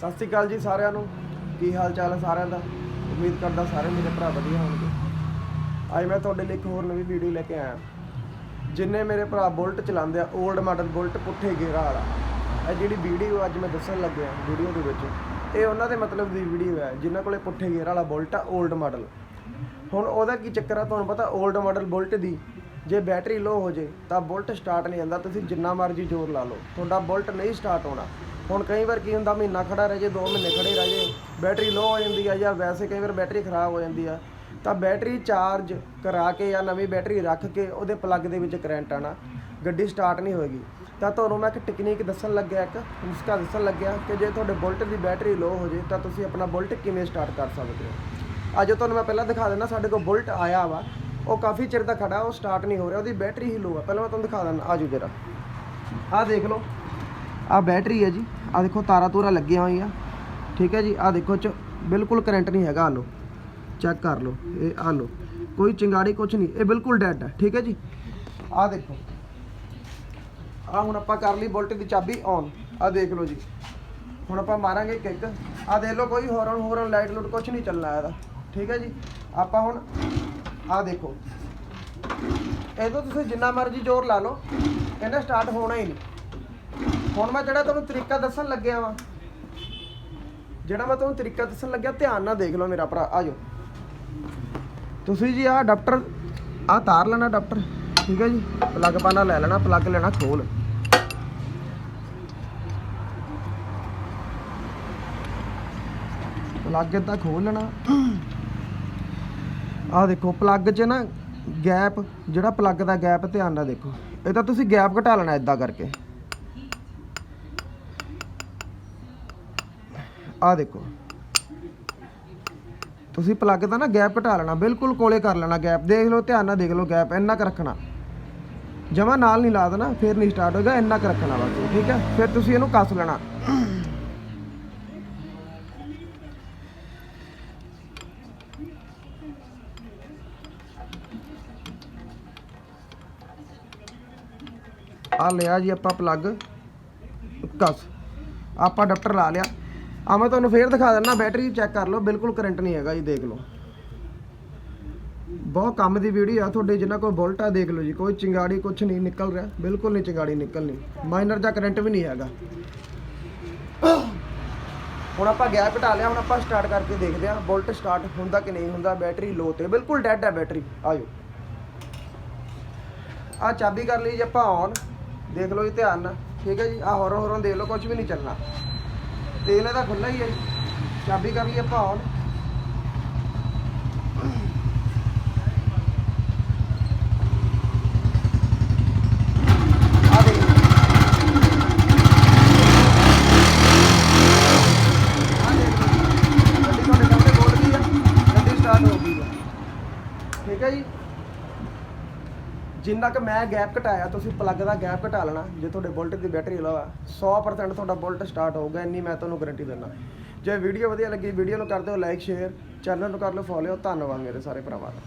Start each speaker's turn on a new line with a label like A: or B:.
A: ਸਤਿ ਸ੍ਰੀ ਅਕਾਲ ਜੀ ਸਾਰਿਆਂ ਨੂੰ। ਕੀ ਹਾਲ ਚਾਲ ਹੈ ਸਾਰਿਆਂ ਦਾ? ਉਮੀਦ ਕਰਦਾ ਸਾਰੇ ਮੇਰੇ ਭਰਾ ਵਧੀਆ ਹੋਣਗੇ। ਅੱਜ ਮੈਂ ਤੁਹਾਡੇ ਲਈ ਇੱਕ ਹੋਰ ਨਵੀਂ ਵੀਡੀਓ ਲੈ ਕੇ ਆਇਆ। ਜਿੰਨੇ ਮੇਰੇ ਭਰਾ ਬੁਲਟ ਚਲਾਉਂਦੇ ਆ 올ਡ ਮਾਡਲ ਬੁਲਟ ਪੁੱਠੇ ਗੇਰਾ ਵਾਲਾ। ਇਹ ਜਿਹੜੀ ਵੀਡੀਓ ਅੱਜ ਮੈਂ ਦੱਸਣ ਲੱਗਿਆ ਵੀਡੀਓ ਦੇ ਵਿੱਚ, ਇਹ ਉਹਨਾਂ ਦੇ ਮਤਲਬ ਦੀ ਵੀਡੀਓ ਹੈ ਜਿਨ੍ਹਾਂ ਕੋਲੇ ਪੁੱਠੇ ਗੇਰਾ ਵਾਲਾ ਬੁਲਟ ਆ 올ਡ ਮਾਡਲ ਹੁਣ ਉਹਦਾ ਕੀ ਚੱਕਰ ਆ, ਤੁਹਾਨੂੰ ਪਤਾ 올ਡ ਮਾਡਲ ਬੁਲਟ ਦੀ, ਜੇ ਬੈਟਰੀ ਲੋ ਹੋ ਜੇ, ਤਾਂ ਬੁਲਟ ਸਟਾਰਟ ਨਹੀਂ ਹੁੰਦਾ। ਤੁਸੀਂ ਜਿੰਨਾ ਮਰਜ਼ੀ ਜ਼ੋਰ ਲਾ ਲਓ। ਤੁਹਾਡਾ ਬੁਲਟ ਨਹੀਂ ਸਟਾਰਟ ਹੋਣਾ। ਹੁਣ ਕਈ ਵਾਰ ਕੀ ਹੁੰਦਾ, ਮਹੀਨਾ ਖੜਾ ਰਹਿ ਜੇ 2 ਮਹੀਨੇ ਖੜੇ ਰਹਿ ਜੇ, ਬੈਟਰੀ ਲੋ ਹੋ ਜਾਂਦੀ ਆ ਜਾਂ ਵੈਸੇ ਕਈ ਵਾਰ ਬੈਟਰੀ ਖਰਾਬ ਹੋ ਜਾਂਦੀ ਆ, ਤਾਂ ਬੈਟਰੀ ਚਾਰਜ ਕਰਾ ਕੇ ਜਾਂ ਨਵੀਂ ਬੈਟਰੀ ਰੱਖ ਕੇ ਉਹਦੇ ਪਲੱਗ ਦੇ ਵਿੱਚ ਕਰੰਟ ਆਣਾ ਗੱਡੀ ਸਟਾਰਟ ਨਹੀਂ ਹੋਏਗੀ। ਤਾਂ ਤੁਹਾਨੂੰ ਮੈਂ ਇੱਕ ਟੈਕਨੀਕ ਦੱਸਣ ਲੱਗਿਆ, ਇੱਕ ਨੁਸਖਾ ਦੱਸਣ ਲੱਗਿਆ ਕਿ ਜੇ ਤੁਹਾਡੇ ਬੁਲਟ ਦੀ ਬੈਟਰੀ ਲੋ ਹੋ ਜੇ, ਤਾਂ ਤੁਸੀਂ ਆਪਣਾ ਬੁਲਟ ਕਿਵੇਂ ਸਟਾਰਟ ਕਰ ਸਕਦੇ ਹੋ? ਅੱਜ ਤੁਹਾਨੂੰ ਮੈਂ ਪਹਿਲਾਂ ਦਿਖਾ ਦਿੰਦਾ, ਸਾਡੇ ਕੋਲ ਬੁਲਟ ਆਇਆ ਵਾ, ਉਹ ਕਾਫੀ ਚਿਰ ਦਾ ਖੜਾ, ਉਹ ਸਟਾਰਟ ਨਹੀਂ ਹੋ ਰਿਹਾ, ਉਹਦੀ ਬੈਟਰੀ ਹੀ ਲੋ ਆ। ਪਹਿਲਾਂ ਮੈਂ ਤੁਹਾਨੂੰ ਦਿਖਾ ਦਿੰਦਾ, ਆਜੋ ਜਰਾ। ਆਹ ਦੇਖ ਲਓ, ਆਹ ਬੈਟਰੀ ਹੈ ਜੀ। ਆਹ ਦੇਖੋ ਤਾਰਾਂ ਤੂਰਾ ਲੱਗੀਆਂ ਹੋਈਆਂ। ਠੀਕ ਹੈ ਜੀ, ਆਹ ਦੇਖੋ ਚ ਬਿਲਕੁਲ ਕਰੰਟ ਨਹੀਂ ਹੈਗਾ ਆ ਲਓ। ਚੈੱਕ ਕਰ ਲਓ, ਇਹ ਆ ਲਓ। ਕੋਈ ਚਿੰਗਾੜੀ ਕੁਝ ਨਹੀਂ, ਇਹ ਬਿਲਕੁਲ ਡੈਡ ਹੈ, ਠੀਕ ਹੈ ਜੀ। ਆਹ ਦੇਖੋ। ਆਹ ਹੁਣ ਆਪਾਂ ਕਰ ਲਈ ਬੁਲਟ ਦੀ ਚਾਬੀ ਔਨ ਆਹ ਦੇਖ ਲਓ ਜੀ। ਹੁਣ ਆਪਾਂ ਮਾਰਾਂਗੇ ਕਿੱਕ। ਆਹ ਦੇਖ ਲਓ ਕੋਈ ਹੋਰਨ ਹੋਰਨ ਲਾਈਟ ਲੂਟ ਕੁਝ ਨਹੀਂ ਚੱਲਣਾ ਇਹਦਾ, ਠੀਕ ਹੈ ਜੀ। ਆਪਾਂ ਹੁਣ ਆਹ ਦੇਖੋ। ਇਹ ਤੋਂ ਤੁਸੀਂ ਜਿੰਨਾ ਮਰਜ਼ੀ ਜ਼ੋਰ ਲਾ ਲਓ ਕਹਿੰਦਾ ਸਟਾਰਟ ਹੋਣਾ ਹੀ ਨਹੀਂ। ਹੁਣ ਮੈਂ ਜਿਹੜਾ ਤੁਹਾਨੂੰ ਤਰੀਕਾ ਦੱਸਣ ਲੱਗਿਆ ਵਾ, ਜਿਹੜਾ ਮੈਂ ਤੁਹਾਨੂੰ ਤਰੀਕਾ ਦੱਸਣ ਲੱਗਿਆ, ਧਿਆਨ ਨਾਲ ਦੇਖ ਲਓ ਮੇਰਾ ਭਰਾ, ਆ ਜਾਓ। ਤੁਸੀਂ ਜੀ ਆਹ ਅਡਾਪਟਰ ਆਹ ਤਾਰ ਲੈਣਾ ਅਡਾਪਟਰ ਠੀਕ ਹੈ ਜੀ? ਪਲੱਗ ਪਾਣਾ ਲੈ ਲੈਣਾ, ਪਲੱਗ ਲੈਣਾ ਖੋਲ। ਪਲੱਗ ਇਦਾਂ ਖੋਲ ਲੈਣਾ। ਆਹ ਦੇਖੋ, ਪਲੱਗ 'ਚ ਨਾ ਗੈਪ, ਜਿਹੜਾ ਪਲੱਗ ਦਾ ਗੈਪ, ਧਿਆਨ ਨਾਲ ਦੇਖੋ। ਇਹ ਤਾਂ ਤੁਸੀਂ ਗੈਪ ਘਟਾ ਲੈਣਾ ਇਦਾਂ ਕਰਕੇ। ਆਹ ਦੇਖੋ। ਤੁਸੀਂ ਪਲੱਗ ਦਾ ਨਾ ਗੈਪ ਘਟਾ ਲੈਣਾ, ਬਿਲਕੁਲ ਕੋਲੇ ਕਰ ਲੈਣਾ ਗੈਪ ਦੇਖ ਲਓ, ਧਿਆਨ ਨਾਲ ਦੇਖ ਲਓ ਗੈਪ ਇੰਨਾ ਕੁ ਰੱਖਣਾ। ਜਮਾ ਨਾਲ ਨਹੀਂ ਲਾ ਦੇਣਾ, ਫਿਰ ਨਹੀਂ ਸਟਾਰਟ ਹੋਏਗਾ, ਇੰਨਾ ਕੁ ਰੱਖਣਾ ਬਸ, ਠੀਕ ਹੈ? ਫਿਰ ਤੁਸੀਂ ਇਹਨੂੰ ਕੱਸ ਲੈਣਾ। ਆ ਲਿਆ ਜੀ ਆਪਾਂ ਪਲੱਗ ਕੱਸ। ਆਪਾਂ ਅਡਾਪਟਰ ਲਾ ਲਿਆ। ਆ ਮੈਂ ਤੁਹਾਨੂੰ ਫੇਰ ਦਿਖਾ ਦਿੰਦਾ ਬੈਟਰੀ ਚੈੱਕ ਕਰ ਲਓ, ਬਿਲਕੁਲ ਕਰੰਟ ਨਹੀਂ ਹੈਗਾ ਜੀ, ਦੇਖ ਲਓ। ਬਹੁਤ ਕੰਮ ਦੀ ਵੀਡੀਓ ਆ, ਤੁਹਾਡੇ ਜਿੰਨਾ ਕੋਈ ਬੁਲਟ ਆ, ਦੇਖ ਲਓ ਜੀ, ਕੋਈ ਚਿੰਗਾੜੀ ਕੁਝ ਨਹੀਂ ਨਿਕਲ ਰਿਹਾ, ਬਿਲਕੁਲ ਨਹੀਂ ਚਿੰਗਾੜੀ ਨਿਕਲਣੀ ਮਾਈਨਰ ਦਾ ਕਰੰਟ ਵੀ ਨਹੀਂ ਹੈਗਾ। ਹੁਣ ਆਪਾਂ ਗੈਪ ਘਟਾ ਲਿਆ, ਹੁਣ ਆਪਾਂ ਸਟਾਰਟ ਕਰਕੇ ਦੇਖਦੇ ਹਾਂ, ਬੁਲਟ ਸਟਾਰਟ ਹੁੰਦਾ ਕਿ ਨਹੀਂ ਹੁੰਦਾ ਬੈਟਰੀ ਲੋ ਤੇ, ਬਿਲਕੁਲ ਡੈਡ ਹੈ ਬੈਟਰੀ ਆਜੋ। ਆ ਚਾਬੀ ਕਰ ਲਈ ਜੀ ਆਪਾਂ ਔਨ ਦੇਖ ਲਓ ਜੀ ਧਿਆਨ ਨਾਲ, ਠੀਕ ਹੈ ਜੀ ਆ ਹੋਰਨ ਹੋਰਨ ਦੇਖ ਲਓ ਕੁਝ ਵੀ ਨਹੀਂ ਚੱਲਣਾ। ਤੇਲ ਇਹਦਾ ਖੁੱਲਾ ਹੀ ਹੈ ਜੀ। ਚਾਬੀ ਕਰ ਲਈ ਆਪਾਂ ਔਨ ਗਈ ਆ। ਗੱਡੀ ਹੋ ਗਈ ਆ। ਠੀਕ ਹੈ ਜੀ? ਜਿੰਨਾ ਕਿ ਮੈਂ ਗੈਪ ਘਟਾਇਆ, ਤੁਸੀਂ ਪਲੱਗ ਦਾ ਗੈਪ ਘਟਾ ਲੈਣਾ। ਜੇ ਤੁਹਾਡੇ ਬੁਲਟ ਦੀ ਬੈਟਰੀ ਇਲਾਵਾ 100% ਤੁਹਾਡਾ ਬੁਲਟ ਸਟਾਰਟ ਹੋਊਗਾ, ਇੰਨੀ ਮੈਂ ਤੁਹਾਨੂੰ ਗਾਰੰਟੀ ਦਿੰਦਾ। ਜੇ ਵੀਡੀਓ ਵਧੀਆ ਲੱਗੀ ਵੀਡੀਓ ਨੂੰ ਕਰ ਦਿਓ ਲਾਈਕ ਸ਼ੇਅਰ ਚੈਨਲ ਨੂੰ ਕਰ ਲਓ ਫੋਲੋ ਧੰਨਵਾਦ ਮੇਰੇ ਸਾਰੇ ਭਰਾਵਾਂ ਦਾ।